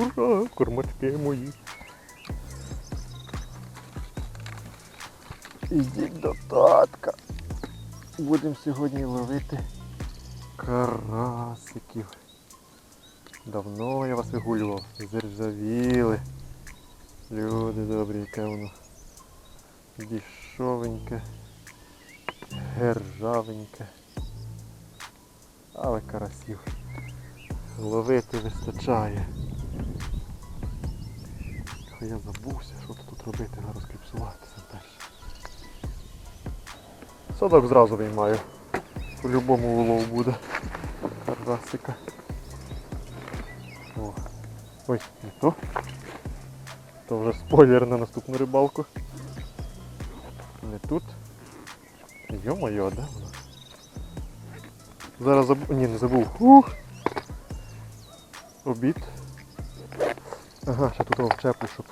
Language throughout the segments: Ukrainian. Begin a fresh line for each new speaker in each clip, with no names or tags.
Ура, кормачки мої. Ідіть до татка. Будемо сьогодні ловити карасиків. Давно я вас вигулював. Зержавіли. Люди добрі, яке воно. Дішовеньке. Гержавеньке. Але карасів. Ловити вистачає. Хай я забувся, що тут робити, на розкліпсуватися перше. Садок зразу виймаю. По-любому улов буде. Карасика. О. Ой, не то. То вже спойлер на наступну рибалку. Не тут. Йо-моє, де воно? Зараз забув. Ні, не забув. Ух! Обід. Ага, ще тут вчеплю, щоб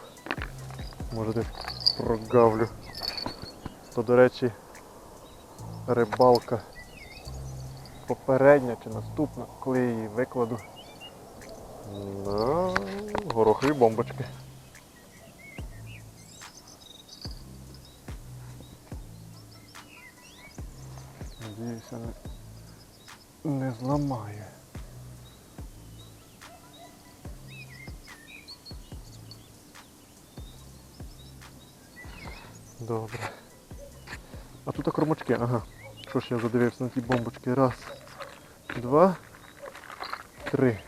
може десь прогавлю. То, до речі, рибалка попередня чи наступна, коли я її викладу на горохові бомбочки. Надіюся, не, не зламаю. Добре. А тут кормочки, ага. Що ж я задивився на ті бомбочки? Раз, два, три.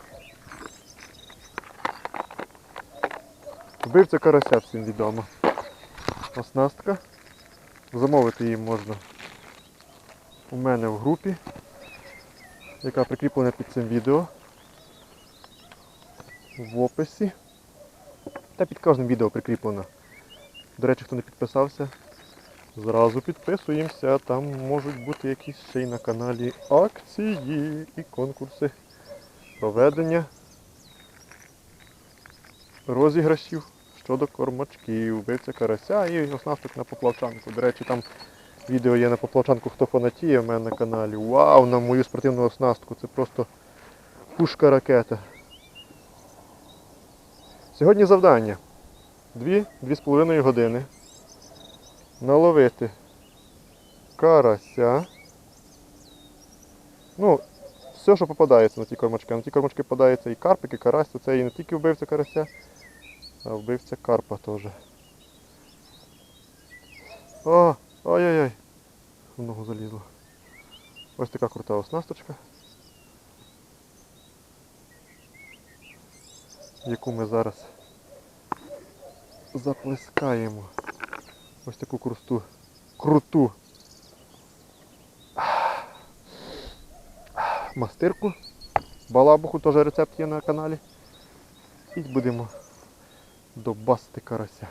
Вбивця карася всім відомо. Оснастка. Замовити її можна у мене в групі, яка прикріплена під цим відео. В описі. Та під кожним відео прикріплена. До речі, хто не підписався, зразу підписуємося. Там можуть бути якісь ще й на каналі акції і конкурси проведення розіграшів щодо кормачків, вбивця карася і оснасток на поплавчанку. До речі, там відео є на поплавчанку, хто фанатіє в мене на каналі. Вау, на мою спортивну оснастку. Це просто пушка ракета. Сьогодні завдання. Дві-дві з половиною години наловити карася. Ну, все, що попадається на ті кормачки. На ті кормачки попадаються і карпик, і карась, це і не тільки вбивця карася, а вбивця карпа теж. О, ой-ой-ой. В ногу залізло. Ось така крута оснасточка. Яку ми зараз заплескаємо. Ось таку круту. Круту. Мастирку. Балабуху теж рецепт є на каналі. І будемо добасти карася.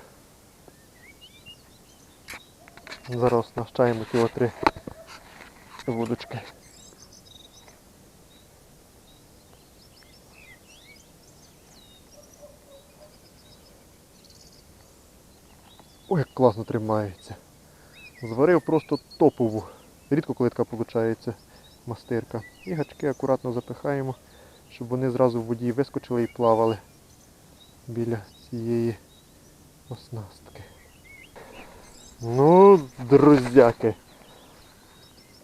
Зараз оснащаємо ті три вудочки. Класно тримається. Зварив просто топову. Рідко коли така виходить мастирка. І гачки акуратно запихаємо, щоб вони зразу в воді вискочили і плавали біля цієї оснастки. Ну, друзяки.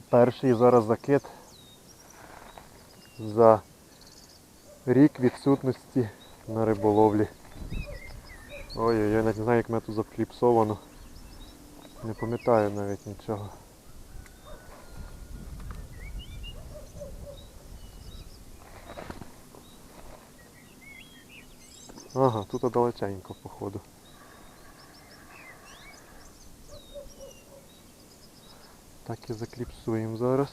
Перший зараз закид за рік відсутності на риболовлі. Ой-ой, я навіть не знаю, як мене тут закліпсовано. Не пам'ятаю навіть нічого. Ага, тут далеченько, походу. Так і закліпсуємо зараз.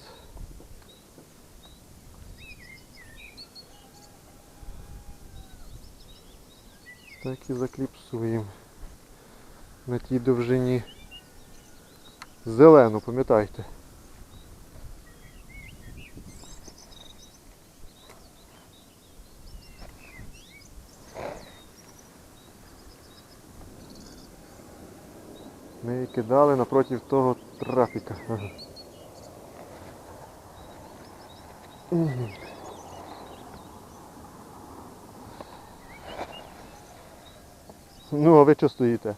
Так і закліпсуємо. На тій довжині зелену, пам'ятайте. Ми її кидали напроти того трафіка. Ага. Ну, а ви що стоїте?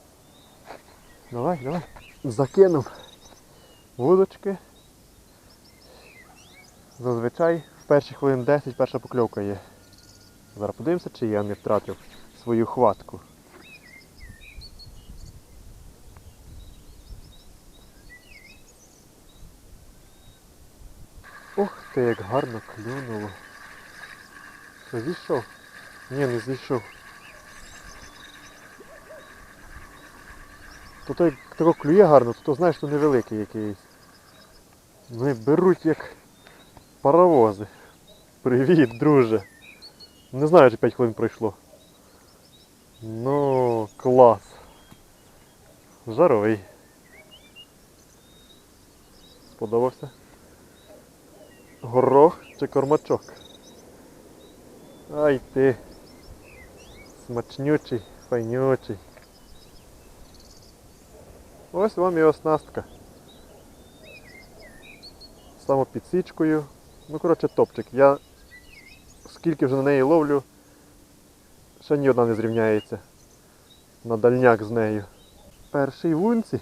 Давай, давай. Закинув вудочки. Зазвичай в перші хвилин 10 перша покльовка є. Зараз подивимося, чи я не втратив свою хватку. Ух ти, як гарно клюнуло. Зійшов? Ні, не зійшов. То той тако клює гарно, то, то знаєш, що невеликий якийсь. Вони беруть як паровози. Привіт, друже. Не знаю, чи 5 хвилин пройшло. Ну, клас. Жаровий. Сподобався? Горох чи кормачок? Ай ти. Смачнючий, файнючий. Ось вам і оснастка. Самопідсічкою. Ну, коротше, топчик. Я скільки вже на неї ловлю, ще ні одна не зрівняється. На дальняк з нею. Перший вунці.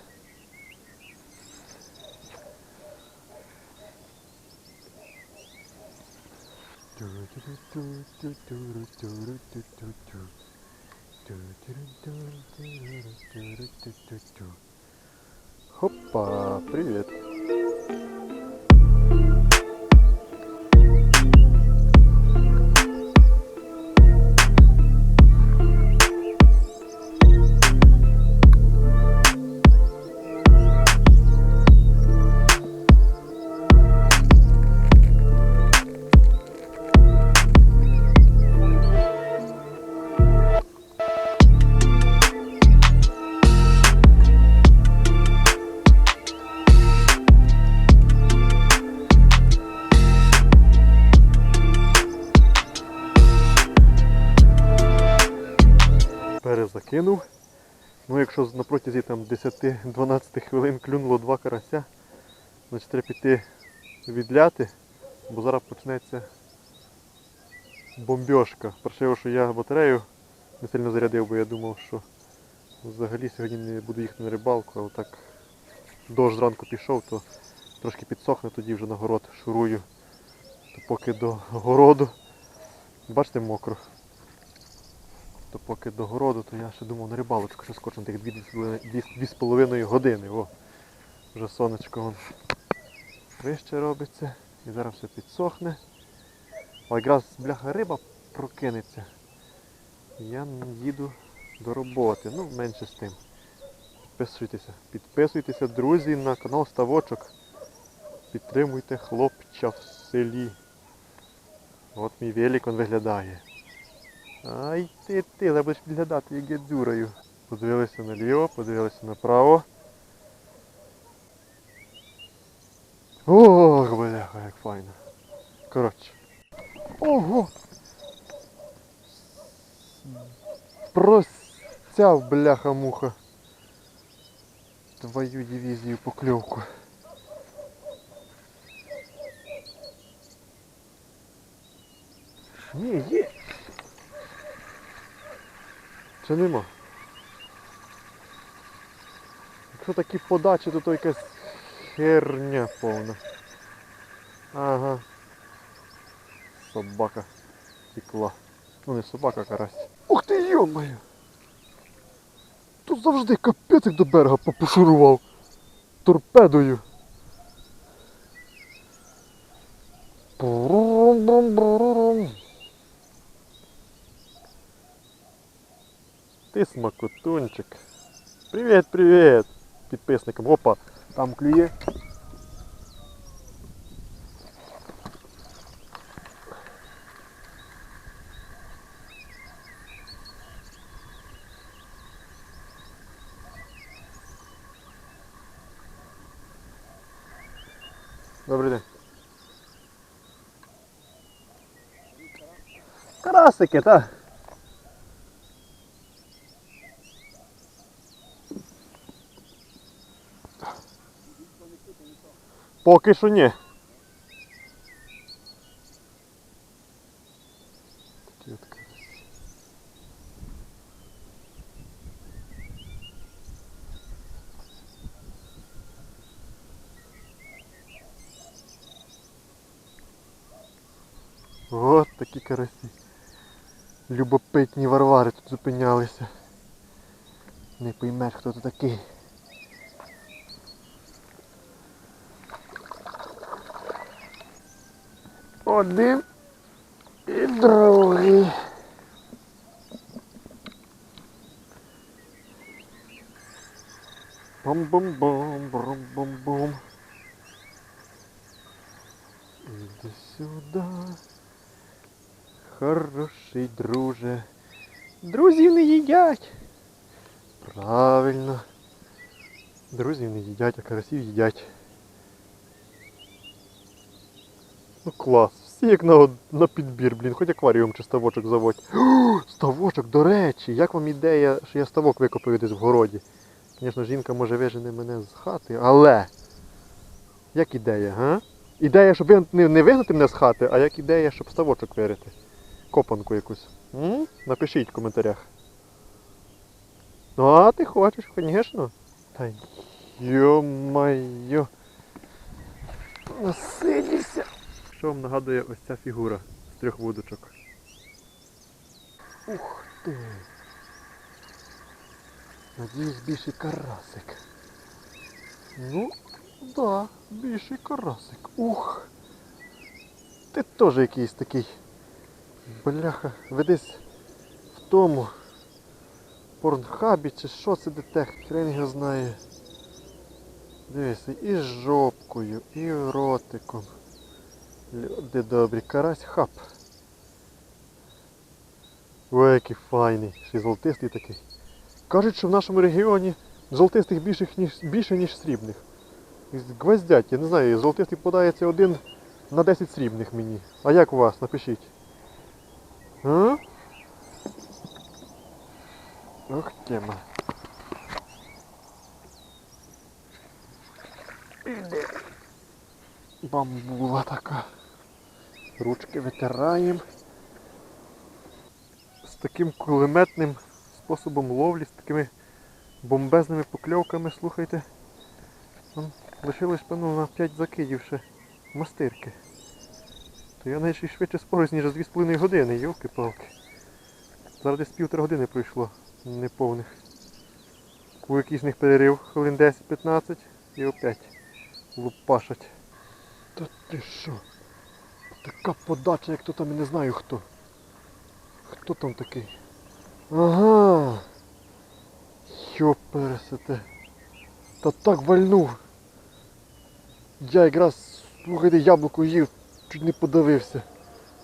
Хопа, привет. Перезакинув. Ну, якщо на протязі 10-12 хвилин клюнуло два карася, значить треба піти відляти, бо зараз почнеться бомбьошка. Паршиво, що я батарею не сильно зарядив, бо я думав, що взагалі сьогодні не буду їхати на рибалку, але так дощ зранку пішов, то трошки підсохне, тоді вже на город шурую. То поки до городу. Бачите, мокро. То поки до городу, то я ще думав на рибалочку, що скочу на тих 2,5 години. О, вже сонечко вон вище робиться. І зараз все підсохне. А якраз бляха риба прокинеться. Я їду до роботи. Ну, менше з тим. Підписуйтеся. Підписуйтеся, друзі, на канал Ставочок. Підтримуйте хлопча в селі. От мій велик он виглядає. Ай ти ти, але будеш підглядати, як я дзюраю. Подивилися наліво, подивилися направо. Ох, бляха, як файно. Коротше. Ого! Простяв, бляха-муха. Твою дивізію покльовку. Ні, є. Чи нема? Якщо такі подачі, то то якась херня повна. Ага. Собака текла. Ну не собака, а карась. Ух ти йомаю! Тут завжди капець до берега попошурував. Торпедою. Брум-брум-брум-брум. смакотунчик. Привіт, привіт! Підписникам. Опа, там клює. Добрий день. Карасики, так. Поки що ні. От такі карасі. Любопитні варвари тут зупинялися. Не поймеш, хто ти такий. Один і другий. Бум-бум-бум, брум-бум-бум. Іди сюди. Хороший друже. Друзів не їдять. Правильно. Друзів не їдять, а карасів їдять. Ну клас. Всі як на, на підбір, блін, хоч акваріум чи ставочок заводь. Ставочок, до речі, як вам ідея, що я ставок викопаю десь в городі? Звісно, жінка може вижене мене з хати, але. Як ідея, га? Ідея, щоб не, не вигнати мене з хати, а як ідея, щоб ставочок вирити. Копанку якусь. М? Напишіть в коментарях. Ну, а ти хочеш, звісно. Та йо-майо. Насидівся. Що вам нагадує ось ця фігура з трьох вудочок? Ух ти. Надіюсь, більший карасик. Ну, да, більший карасик. Ух. Ти теж якийсь такий. Бляха, ви десь в тому порнхабі чи що це детект, хрен його знає. Дивися, і з жопкою, і ротиком. Люди добрі, карась хап. Ой, який файний, ще золотистий такий. Кажуть, що в нашому регіоні золотистих більше, ніж, більше, ніж срібних. Гвоздять, я не знаю, золотистий подається один на 10 срібних мені. А як у вас? Напишіть. А? Ох, тема. Бамбула така. Ручки витираємо. З таким кулеметним способом ловлі, з такими бомбезними покльовками, слухайте. Лишилось, певно, на 5 закидів ще мастирки. То я навіть швидше спорюсь, ніж за 2,5 години, йолки-палки. Зараз десь півтора години пройшло неповних. У якийсь з них перерив хвилин 10-15 і опять лупашать. Та ти що? Така подача, як то там, я не знаю хто. Хто там такий? Ага. Йопересете. Та так вальнув. Я якраз, слухайте, яблуко їв, чуть не подавився.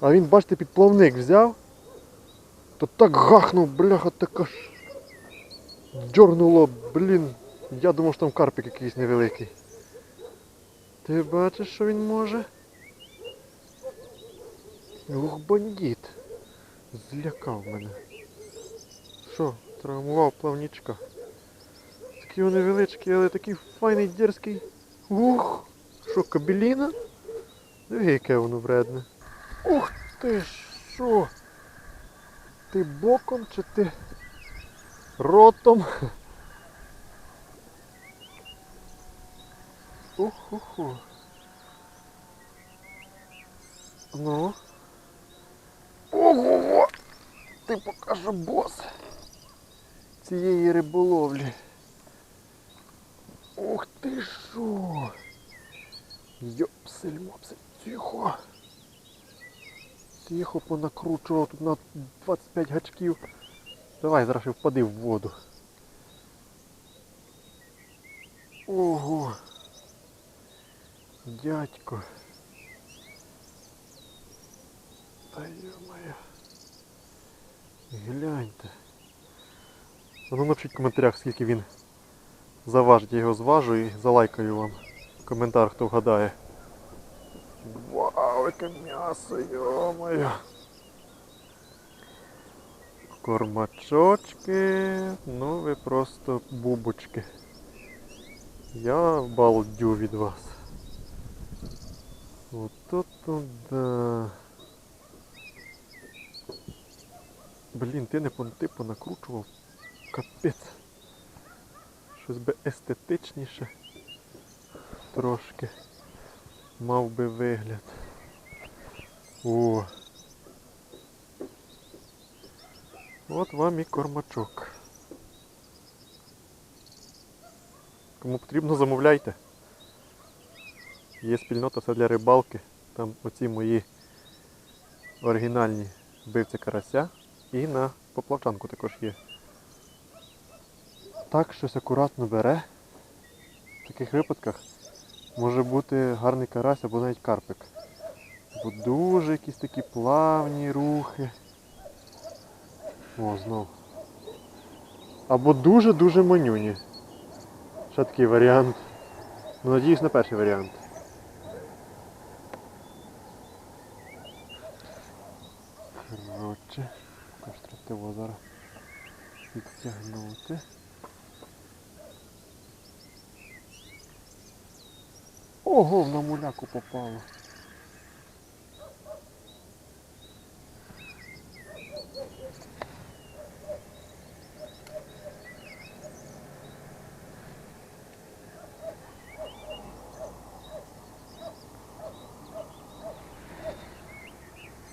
А він, бачите, під плавник взяв. То так гахнув, бляха, така ж. Дьорнуло, блін. Я думав, що там карпик якийсь невеликий. Ти бачиш, що він може? Ух, бандит. Злякав мене. Що, травмував плавнічка. Такий він невеличкий, але такий файний дерзкий. Ух! Що, кабеліна? Диви, яке воно вредне. Ух ти що? Ти боком чи ти ротом? Ух-ху-ху. Ну. Ого! Ти покажи бос цієї риболовлі. Ух ти що! Йопсель мопсель, тихо. Тихо понакручував тут на 25 гачків. Давай зараз впади в воду. Ого. Дядько. Та. Гляньте. Ну напишіть в коментарях, скільки він заважить, я його зважу і залайкаю вам коментар, хто вгадає. Вау, яке м'ясо, йо-моє. Кормачочки, ну ви просто бубочки. Я балдю від вас. Ото да. Блін, ти не понти понакручував. Капець. Щось би естетичніше трошки мав би вигляд. О! От вам і кормачок. Кому потрібно, замовляйте. Є спільнота все для рибалки. Там оці мої оригінальні вбивці карася. І на поплавчанку також є. Так щось акуратно бере. В таких випадках може бути гарний карась або навіть карпик. Бо дуже якісь такі плавні рухи. О, знов. Або дуже-дуже манюні. Ще такий варіант. Ну, надіюсь на перший варіант. Коротше, також треба його зараз підтягнути. Ого, на муляку попало.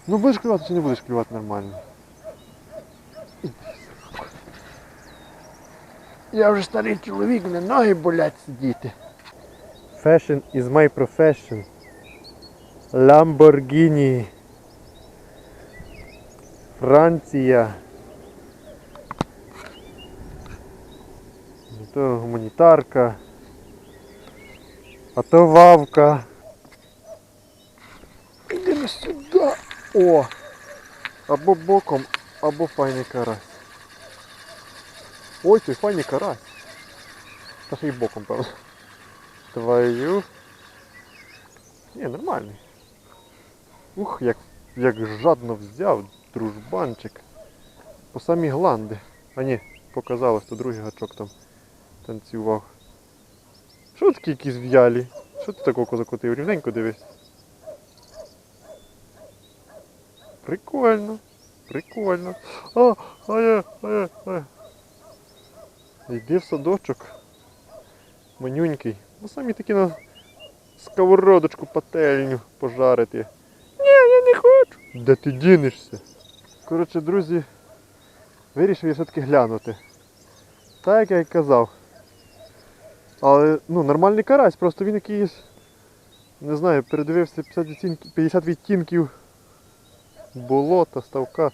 Ну будеш клювати чи не будеш клювати нормально? Я вже старий чоловік, не ноги болять сидіти. Fashion is my profession. Lamborghini. Франція. То гуманітарка. А то вавка. На сюди. О! Або боком, або файний карась. Ой, це файний карась. Та ще боком, певно. Твою. Ні, нормальний. Ух, як, як жадно взяв дружбанчик. По самі гланди. А ні, показалось, то другий гачок там танцював. Що такі якісь в'ялі? Що ти такого закотив? Рівненько дивись. Прикольно. Прикольно. А, ай, ай, ай. Йди в садочок. Манюнький. Ну самі такі на сковородочку пательню пожарити. Ні, я не хочу. Де ти дінешся? Коротше, друзі, вирішив я все-таки глянути. Так як я й казав. Але ну, нормальний карась, просто він якийсь, не знаю, передивився 50 відтінків, 50 відтінків болота, ставка.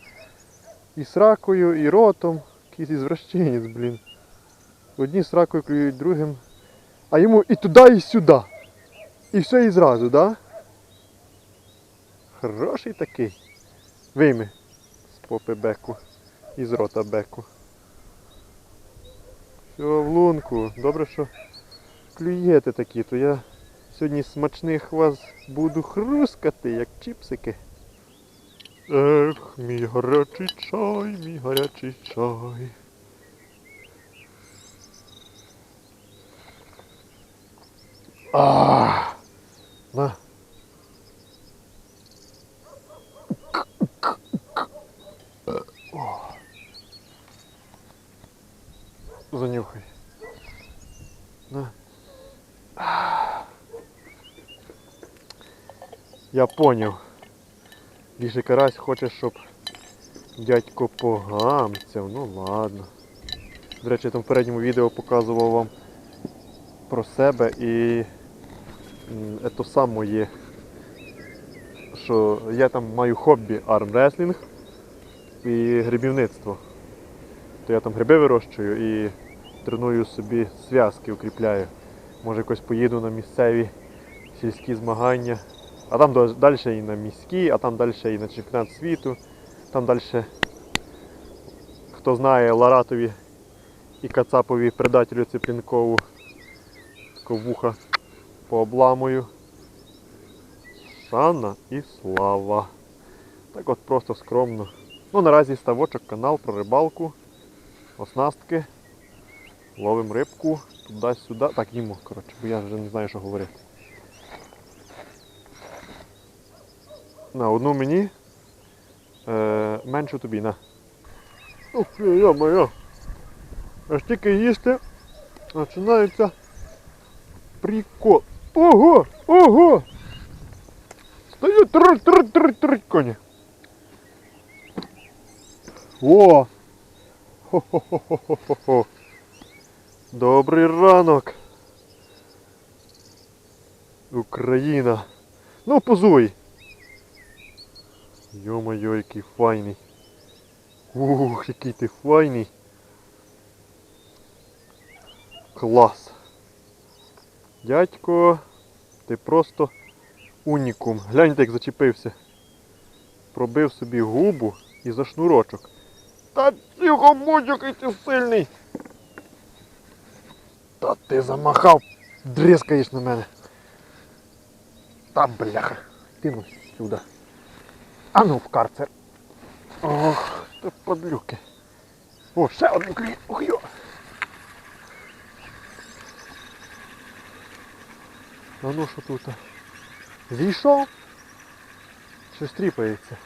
І сракою, і ротом. Якийсь ізвращенець, блін. Одні сракою клюють другим. А йому і туди, і сюди. І все і зразу, да? Хороший такий. Вийми з попи беку і з рота беку. Все, в лунку. Добре, що клюєте такі, то я сьогодні смачних вас буду хрускати, як чіпсики. Ех, мій гарячий чай, мій гарячий чай. А, на. Занюхай. На. Я поняв. Більше карась хоче, щоб дядько погамцяв. Ну ладно. До речі, я там в передньому відео показував вам про себе і це саме що я там маю хобі армреслінг і грибівництво. То я там гриби вирощую і треную собі зв'язки, укріпляю. Може якось поїду на місцеві сільські змагання. А там далі і на міські, а там далі і на чемпіонат світу. Там далі, хто знає, Ларатові і Кацапові предателю Цеплінкову тако вуха пообламую. Шана і слава. Так от просто скромно. Ну наразі ставочок, канал про рибалку, оснастки. Ловим рибку, туди-сюди. Так, їмо, коротше, бо я вже не знаю, що говорити. На одну мені, е, меншу тобі, на. Ух, йо-моє. Аж тільки їсти починається прикол. Ого! Ого! Стою тр тр тр тр коні. О! Хо-хо-хо-хо-хо-хо. Добрий ранок. Україна. Ну, позуй. Йо-моє, який файний. Ух, який ти файний. Клас. Дядько, ти просто унікум. Гляньте, як зачепився. Пробив собі губу і за шнурочок. Та будь, який ти сильний. Та ти замахав, дрискаєш на мене. Та бляха. Ти ну сюди. А ну в карцер. Ох, ти подлюки. О, ще один клій. Ох йо. А ну що тут? Зійшов? Щось тріпається.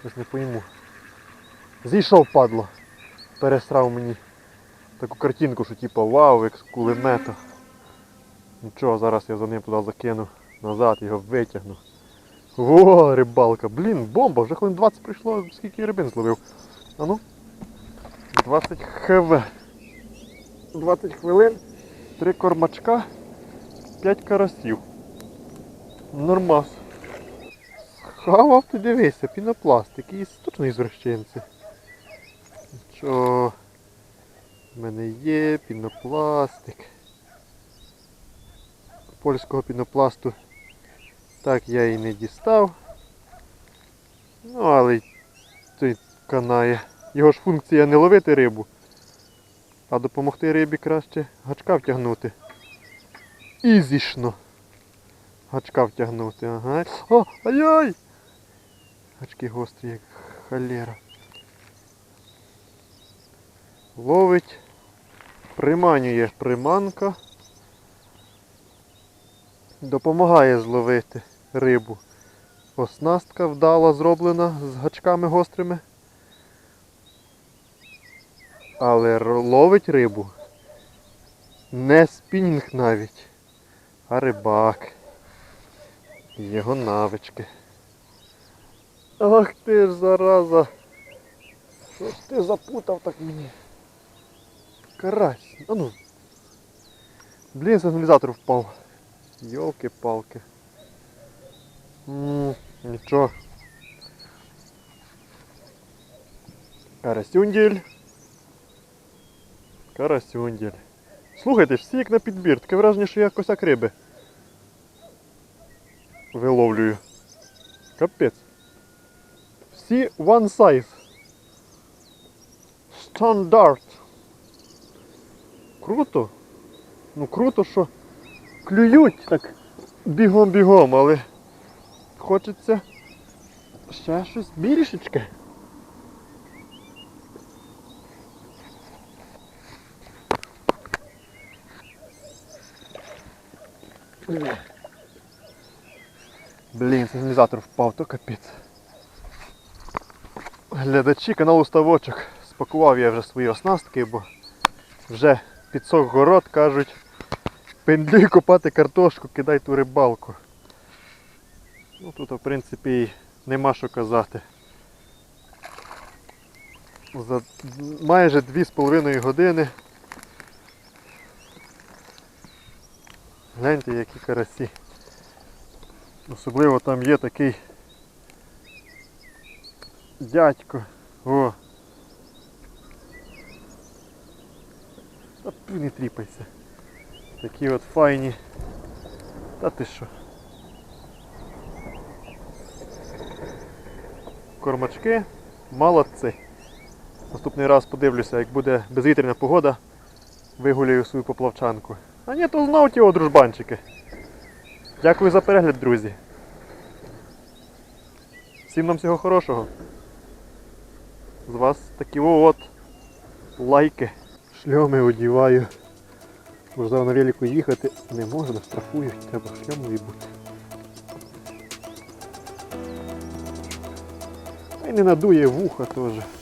Щось не пойму. Зійшов, падло. Пересрав мені таку картинку, що типу вау, як з кулемета. Нічого, зараз я за ним туди закину назад, його витягну. О, рибалка. Блін, бомба, вже хвилин 20 прийшло, скільки рибин зловив. А ну. 20 хв. 20 хвилин, 3 кормачка, 5 карасів. Нормас. Схавав ти дивися, пінопласт, якийсь точно ізвращенці. Нічого. В мене є пінопластик. Польського пінопласту так я і не дістав. Ну, але той канає. Його ж функція не ловити рибу, а допомогти рибі краще гачка втягнути. Ізішно. Гачка втягнути, ага. О, ай-яй! Гачки гострі, як халера. Ловить, приманює приманка. Допомагає зловити рибу. Оснастка вдало зроблена з гачками гострими. Але ловить рибу. Не спінінг навіть, а рибак. І Його навички. Ах ти ж зараза. Що ж ти запутав так мені? Карась. А ну. Блін, сигналізатор впав. Йолки-палки. М, Нічого. Карасюнділь. Карасюнділь. Слухайте, всі як на підбір. Таке враження, що я косяк риби. Виловлюю. Капець. Всі one size. Стандарт. Круто. Ну круто, що клюють так бігом-бігом, але хочеться ще щось більшечке. Блін, сигналізатор впав, то капець. Глядачі каналу Ставочок. Спакував я вже свої оснастки, бо вже підсох город, кажуть, пендлюй копати картошку, кидай ту рибалку. Ну тут в принципі нема що казати. За майже 2,5 години. Гляньте, які карасі. Особливо там є такий дядько. О. Та не тріпайся. Такі от файні. Та ти що? Кормачки молодці. Наступний раз подивлюся, як буде безвітряна погода, вигуляю свою поплавчанку. А ні, то знов ті дружбанчики. Дякую за перегляд, друзі. Всім нам всього хорошого. З вас такі от лайки. Шльоми одіваю. Можливо на велику їхати не можна, штрафують, треба шльомові бути. Й не надує вуха теж.